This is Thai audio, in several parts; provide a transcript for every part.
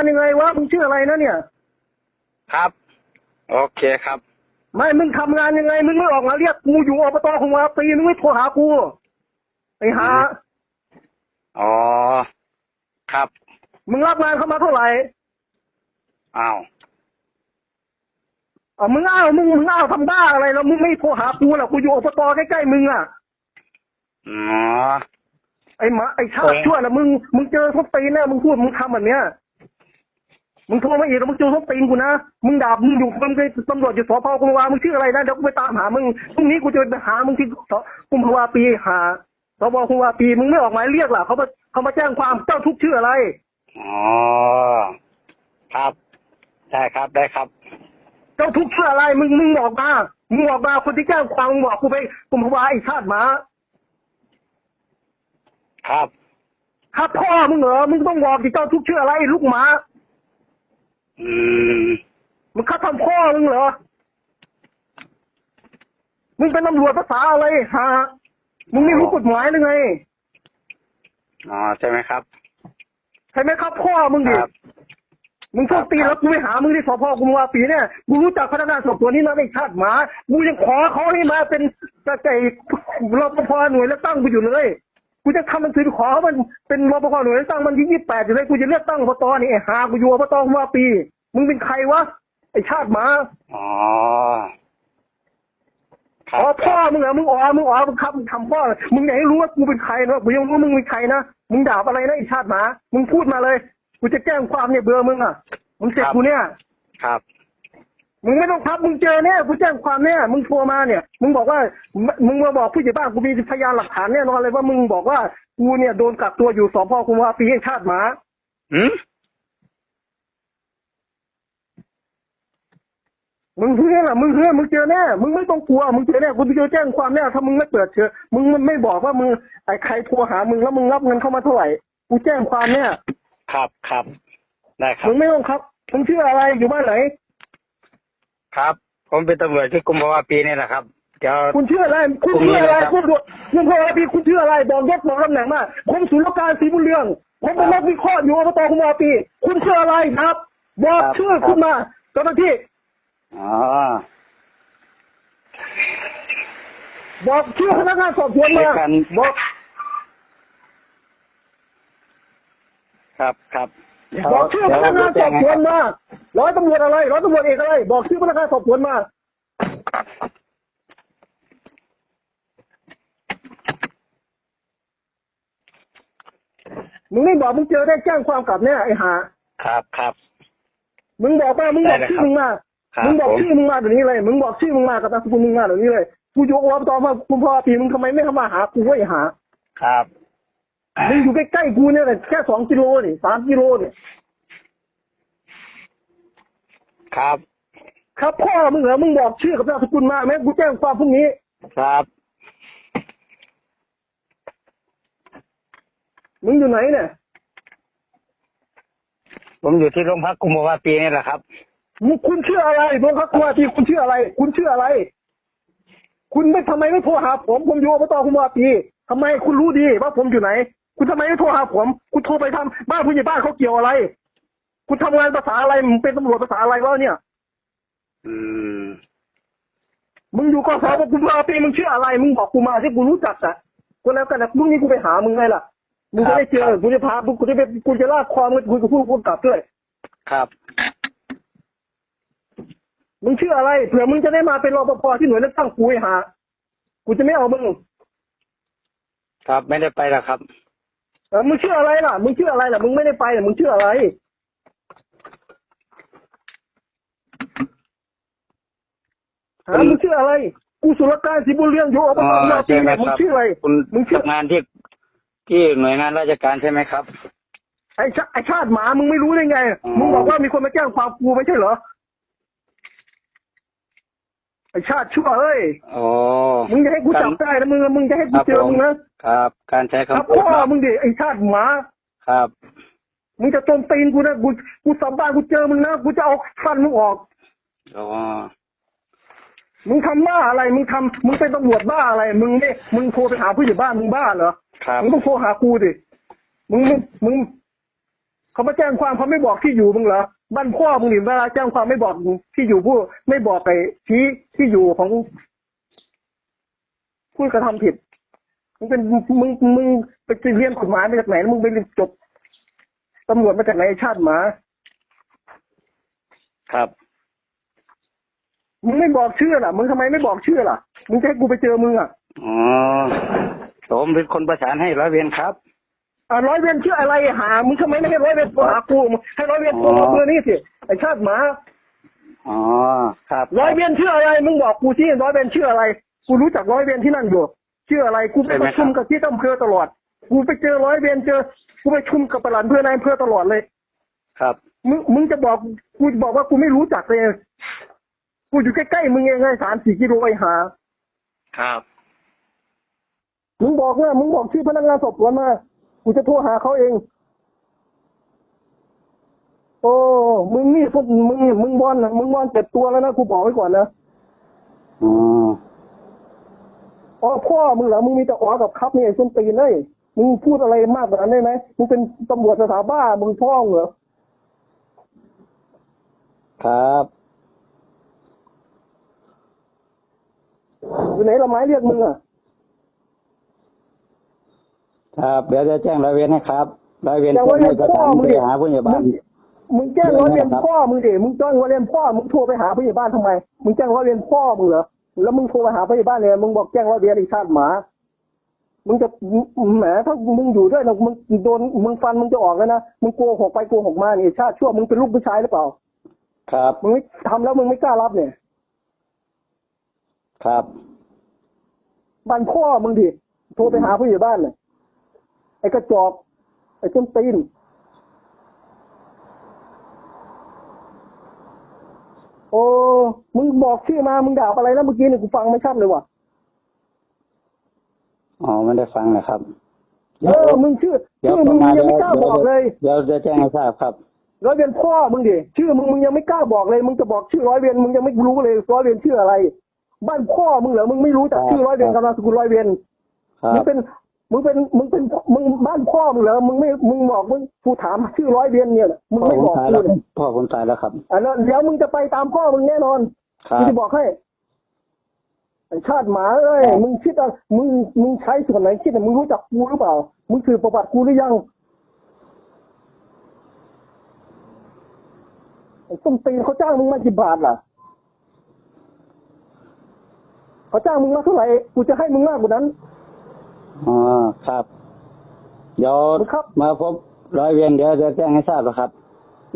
านยังไงวะมึงชื่ออะไรนะเนี่ย ครับ โอเคครับ ไม่มึงทำงานยังไงมึงไม่ออกมาเรียกกูอยู่อบตของวาปีมึงไม่โทรหากูไอ้หาอ๋อครับมึงรับงานเข้ามาเท่าไหร่อ้าวอ๋อมึงอ้าวมึงมึงอ้าวทำบ้าอะไรแล้วมึงไม่โทรหากูล่ะกูอยู่อบตใกล้ๆมึงอะ อ๋อ ไอ้หมาไอ้ชาติโอ้ยชั่วนะมึงมึงเจอทุบตีนแน่มึงพูดมึงทำแบบเนี้ย มึงโทรมาอีกแล้วมึงเจอทุบตีนกูนะ มึงด่ามึงอยู่มึงเป็นตำรวจอยู่สพกุมภาวามึงชื่ออะไรนะเดี๋ยวกูไปตามหา มึงพรุ่งนี้กูจะไปหา มึงที่สกุมภาวาปีหาสพกุมภาวาปี มึงไม่ออกหมายเรียกล่ะเขามาเขามาแจ้งความเจ้าทุกข์ชื่ออะไรอ๋อครับได้ครับได้ครับ เจ้าทุกข์ชื่ออะไร มึงมึงบอกมามึงบอกมาคนที่แจ้งความมึงบอกกูไปกุมภาวาไอ้ชาติหมาครับถ้าพ่อมึงเหรอมึงต้องบอกที่เจ้าทุกข์ชื่ออะไรลูกหมา อืมมึงฆ่าทำพ่อมึงเหรอ มึงเป็นตำรวจภาษาอะไรฮะมึงไม่รู้กฎหมายหรือไง อ๋อใช่ไหมครับ ใช่ไหมครับพ่อมึงดิ ครับ มึงโชคตีแล้วกูไปหามึงที่สพกุมภาวะปีเนี่ยกูรู้จักพนักงานสอบสวนนี่นะไอ้ชาติหมา กูยังขอเขาให้มาเป็นกระไก่รปภหน่วยเลือกตั้งกูอยู่เลย กูจะทำหนังสือขอเขามันเป็นรปภหน่วยเลือกตั้งมันที่ยี่แปดอยู่เลยกูจะเลือกตั้งอบตนี่ไอ้หากูอยู่อบตกุมภาวะปี มึงเป็นใครวะไอ้ชาติหมาอ๋อครัอ๋อบพ่อมึงเหรอมึงอ๋อมึงอ๋อมึงครับมึงทำพ่อมึงอยากให้รู้ว่ากูเป็นใครนะกูยังรู้ว่ามึงเป็นใครนะมึงด่าอะไรนะไอ้ชาติหมา มึงพูดมาเลย กูจะแจ้งความเนี่ยเบอร์มึงอะมึงเสร็จกูเนี่ยครับ มึงไม่ต้องทับมึงเจอแน่กูแจ้งความแน่มึงโทรมาเนี่ย มึงบอกว่ามึงมาบอกผู้ใหญ่บ้านกูมีพยานหลักฐานแน่นอนเลยว่ามึงบอกว่ากูเนี่ยโดนกักตัวอยู่สพกุมภาวะปีไอ้ชาติหมาหืมมึงเพื่อนล่ะมึงเพื่อนมึงเจอแน่ มึงไม่ต้องกลัว มึงเจอแน่กูจะแจ้งความแน่ถ้ามึงไม่เปิดเชื้อมึงมันไม่บอกว่ามึงไอ้ใครโทรหามึงแล้วมึงรับเงินเข้ามาเท่าไหร่กูแจ้งความแน่ครับครับได้ครับมึงไม่ต้องครับมึงชื่ออะไรอยู่บ้านไหน ครับ ผมเป็นตำรวจที่กุมภาวะปีนี่แหละครับเดี๋ยว คุณชื่ออะไร คุณชื่ออะไรคุณตรวจคุณพอปีคุณชื่ออะไร บอกยศบอกตำแหน่งมาผมศุลการศรีบุญเรือง ผมเป็นนักวิเคราะห์อยู่อบตคุณวาปี คุณชื่ออะไรครับ บอกชื่อคุณมาเจ้าหน้าที่ อ๋อบอกชื่อพนักงานสอบสวนมาในการบอก ครับครับเดี๋ยว บอกชื่อพนักงานสอบสวนมาร้อยตำรวจอะไรร้อยตำรวจเอกอะไร บอกชื่อพนักงานสอบสวนมามึงไม่บอกมึงเจอได้แจ้งความกลับเนี่ยไอ้ห่าครับครับมึงบอกมามึงบอกได้เลยชื่อครับมึงมาครับมึงบอกผมชื่อมึงมาเดี๋ยวนี้เลย มึงบอกชื่อมึงมากับนามสกุลมึงมาเดี๋ยวนี้เลยกูอยู่อบตมาคุณพ่อปีมึงทำไมไม่เข้ามาหากูไอ้หา ครับ มึงอยู่ใกล้ๆกูเนี่ยแหละแค่สองกิโลนี่สามกิโลนี่ครับ ครับพ่อมึงเหรอมึงบอกชื่อกับนามสกุลมาไหมกูแจ้งความพรุ่งนี้ ครับ มึงอยู่ไหนเนี่ยผมอยู่ที่โรงพักกุมภาวะปีนี่แหละครับ มึงคุณชื่ออะไรโรงพักคุณอาทีคุณชื่ออะไร คุณชื่ออะไร คุณไม่ทำไมไม่โทรหาผมผมอยู่อบตคุณวาปีทำไมคุณรู้ดีว่าผมอยู่ไหน คุณทำไมไม่โทรหาผม คุณโทรไปทำบ้านผู้ใหญ่บ้านเขาเกี่ยวอะไร คุณทำงานภาษาอะไรมึงเป็นตำรวจภาษาอะไรวะเนี่ย อืม มึงอยู่กสพคุณวาปีมึงชื่ออะไร มึงบอกกูมาที่กูรู้จักอะกูแล้วกันนะพรุ่งนี้กูไปหามึงไงล่ะ มึงจะได้เจอกูจะพากูจะไปกูจะลากคอมึงคุยกับผู้กำกับด้วย ครับ มึงชื่ออะไร เผื่อมึงจะได้มาเป็นรปภที่หน่วยเลือกตั้งกูไอ้หา กูจะไม่เอามึง ครับไม่ได้ไปหรอกครับ เออมึงชื่ออะไรล่ะ มึงชื่ออะไรล่ะ มึงไม่ได้ไปน่ะมึงชื่ออะไร ฮะ มึงชื่ออะไร กูสุรการศรีบุญเรืองอยู่อบอ๋ตอมาปีใช่ไหมเนี่ยมึคงรับชื่ออะไร คุณมึงชื่อ ทำงานที่ที่หน่วยงานราชการใช่ไหมครับ ไอ้ชาไอ้ชาติหมา มึงไม่รู้ได้ไงอ๋อมึงบอกว่ามีคนมาแจ้งความกูไม่ใช่เหรอ ไอ้ชาติชั่วเอ้ยอ๋อมึงจะให้กูจับได้นะมึงมึงจะให้กูเจอมึงนะครับ การใช้ครับคำพูดพ่อครับมึงดิไอ้ชาติหมาครับ มึงจะโจมตีนกูนะกูกูสาบานกูเจอมึงนะกูจะเอาฟันมึงออกอ๋อมึงทำบ้าอะไร มึงทำมึงเป็นตำรวจบ้าอะไร มึงไม่มึงโทรไปหาผู้ใหญ่บ้านมึงบ้าเหรอครับมึงต้องโทรหากูดิมึงมึงมึงเขเขามาแจ้งความเขาไม่บอกที่อยู่มึงเหรอ บ้านพ่อมึงนี่เวลาแจ้งความไม่บอกที่อยู่ผู้ ไม่บอกไปชี้ที่อยู่ของผู้กระทำผิดมึงเป็นมึงมึงไปเรียนกฎหมายมาจากไหนมึงไปเรียนจบตำรวจมาจากไหนชาติหมา ครับมึงไม่บอกชื่อล่ะมึงทำไมไม่บอกชื่อล่ะมึงจะให้กูไปเจอมึงอะอ๋อผมเป็นคนประสานให้ร้อยเวรครับอ่า ร้อยเวรชื่ออะไรหา มึงทำไมไม่ให้ร้อยเวรโทรหากูให้ร้อยเวรโทรมาเบอร์นี้สิไอชาติหมาอ๋อครับร้อยเวรชื่ออะไรมึงบอกกูที่ร้อยเวรชื่ออะไร กูรู้จักร้อยเวรที่นั่นอยู่ชื่ออะไรกูไปประชุมกับที่อำเภอตลอด กูไปเจอร้อยเวรเจอกูไปชุมกับประหลัดอำเภอนายอำเภอตลอดเลย ครับ มึงมึงจะบอกกูบอกว่ากูไม่รู้จักเลยกูอยู่ใกล้ๆมึงเองไงสามสี่กิโลไอหา ครับ มึงบอกว่ามึงบอกชื่อพนักงานสอบสวนมา กูจะโทรหาเขาเอง โอ้ มึงนี่พวกมึงนี่มึงบอลนะมึงบอลเจ็บตัวแล้วนะกูบอกไว้ก่อนนะอ๋ออ๋อพ่อมึงเหรอมึงมีแต่อ๋อกับครับนี่ไอ้ส้นตีนเลยมึงพูดอะไรมากกว่านั้นได้ไหมมึงเป็นตำรวจสถาบ้ามึงพ่องเหรอครับอยู่ไหนละไม้เรียกมึงอะ ครับ เดี๋ยวจะแจ้งร้อยเวรให้ครับร้อยเวรแจ้งร้อยเวรจะพ่อตามมึงไปดิหาผู้ใหญ่บ้านมึงแจ้งร้อยเวรพ่อมึงดิมึงแจ้งร้อยเวรพ่อมึงโทรไปหาผู้ใหญ่บ้านทำไมมึงแจ้งร้อยเวรพ่อมึงเหรอแล้วมึงโทรไปหาผู้ใหญ่บ้านเลยมึงบอกแจ้งร้อยเวรอีกชาติหมา มึงจะแหมถ้ามึงอยู่ด้วยนะมึงโดนมึงฟันมึงจะออกแล้วนะมึงโกหกไปโกหกมาเนี่ยชาติชั่วมึงเป็นลูกผู้ชายหรือเปล่า ครับมึงไม่ทำแล้วมึงไม่กล้ารับเนี่ย ครับบ้านพ่อมึงดิโทรไปหาผู้ใหญ่บ้านเนี่ย ไอ้กระจอกไอ้ต้นตีนโอ้มึงบอกชื่อมา มึงด่าอะไรแล้วเมื่อกี้เนี่ยกูฟังไม่ชัดเลยว่ะอ๋อไม่ได้ฟังนะครับเออมึงชื่อเดี๋ยวชื่อมึงประมาณยังไม่กล้าบอกเลยเดี๋ยวจะแจ้งให้ทราบครับร้อยเวรพ่อมึงดิชื่อมึงมึงยังไม่กล้าบอกเลย มึงจะบอกชื่อร้อยเวรมึงยังไม่รู้เลยร้อยเวรชื่ออะไร บ้านพ่อมึงเหรอมึงไม่รู้จักชื่อร้อยเวรกำลังสกุลร้อยเวรครัมึงบเป็น มึงเป็นมึงเป็นมึงบ้านพ่อมึงเหรอมึงไม่มึงบอกมึงกูถามชื่อร้อยเวรเนี่ยมึงพ่อไม่ผมบอกตายกูแล้วเนี่ยพ่อผมตายแล้วครับอันนั้นเดี๋ยวมึงจะไปตามพ่อมึงแน่นอนครักูบ จะบอกให้ไอ้ชาติหมาเอ้ยมึงคิดอะมึงมึงใช้ส่วนไหนคิดอะมึงรู้จักกูหรือเปล่า มึงสืบประวัติกูหรือยังไอ้ต้นตีนเขาจ้างมึงมากี่บาทล่ะเขาจ้างมึงมาเท่าไหร่กูจะให้มึงมากกว่านั้น อ๋อครับ เดี๋ยวครับ มาพบร้อยเวรเดี๋ยวจะแจ้งให้ทราบแล้วครับ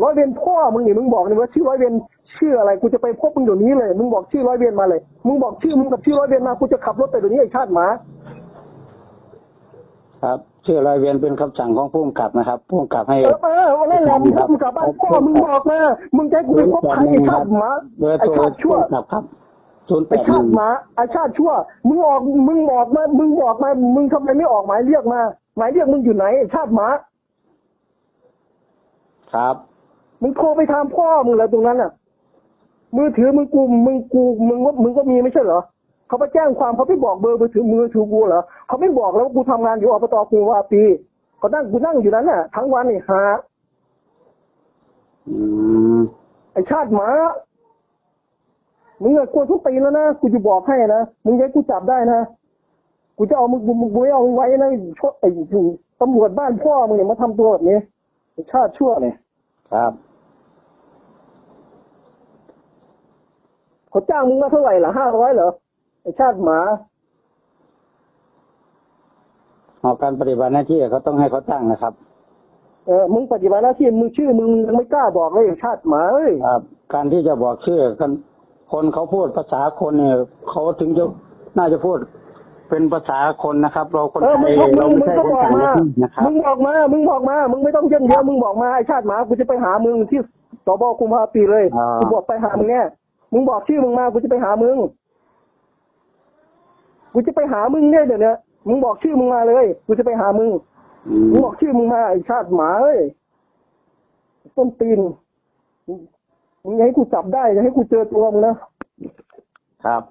ร้อยเวรพ่อมึงนี่มึงบอกเลยว่าชื่อร้อยเวรชื่ออะไรกูจะไปพบมึงเดี๋ยวนี้เลย มึงบอกชื่อร้อยเวรมาเลย มึงบอกชื่อมึงกับชื่อร้อยเวรมากูจะขับรถไปเดี๋ยวนี้ไอ้ชาติหมา ครับชื่อร้อยเวรเป็นคำสั่งของผู้กำกับนะครับผู้กำกับให้เออเออวันนั้นแหละมึงมึงกลับบ้านพ่อมึงบอกมามึงจะให้กูไปพบใครไอ้ชาติหมาเบอร์ไอ้โทรชาติชั่วผู้กำกับครับ ศูนย์แปไอ้ดหชานึ่งติหมาไอ้ชาติชั่ว มึงออกมึงบอกมา มึงบอกมา มึงทำไมไม่ออกหมายเรียกมา หมายเรียกมึงอยู่ไหนไอ้ชาติหมา ครับ มึงโทรไปถามพ่อมึงแล้วตรงนั้นอะ มือถือมึงกูมึงกูมึงก็มึงก็มีไม่ใช่เหรอเขาไปแจ้งความเขาไม่บอกเบอร์มือถือมือถือกูเหรอเขาไม่บอกแล้วว่ากูทำงานอยู่อบตกูว่าปีเขานั่งกูนั่งอยู่นั้นน่ะ ทั้งวันนี่หาอืมไอชาติหมา มึงอะกลัวทุกตีนแล้วนะกูจะบอกให้นะมึงอยัยกูจับได้นะกูจะเอามึงกูมึงกูไม่เอามึงไว้นะชดไอ้ตำรวจบ้านพ่อมึงเนี่ยมาทำตัวแบบนี้ไอชาติชั่วเนี่ยครับเขาจ้างมึงมาเท่าไหร่ล่ะห้าร้อยเหรอไอชาติหมาเอาการปฏิบัติหน้าที่เขาต้องให้เขาตั้งนะครับ เออมึงปฏิบัติหน้าที่มึงชื่อมึงมึงยังไม่กล้าบอกเลยไอ้ชาติหมาเอ้ยครับ การที่จะบอกชื่อคน คนเขาพูดภาษาคนเนี่ยเขาถึงจะน่าจะพูดเป็นภาษาคนนะครับ เราคนเออไทมึยงบอกมึเรางไม่มึงใช่ก็คนบอกต่างมาประเทศนะครับมึงบอกมา มึงบอกมา มึงไม่ต้องเยินเยอะมึงบอกมาไอชาติหมากูจะไปหามึงที่สบคุมภาปีเลยอ่ากูบอกไปหามึงเนี่ยมึงบอกชื่อมึงมากูจะไปหามึงกูจะไปหามึงเนี่ยเดี๋ยวนี้มึงบอกชื่อมึงมาเลยกูจะไปหามึงอืมมึงบอกชื่อมึงมาไอชาติหมาเอ้ยต้นตีน มึงให้กูจับได้จะให้กูเจอตัวมึงนะครับ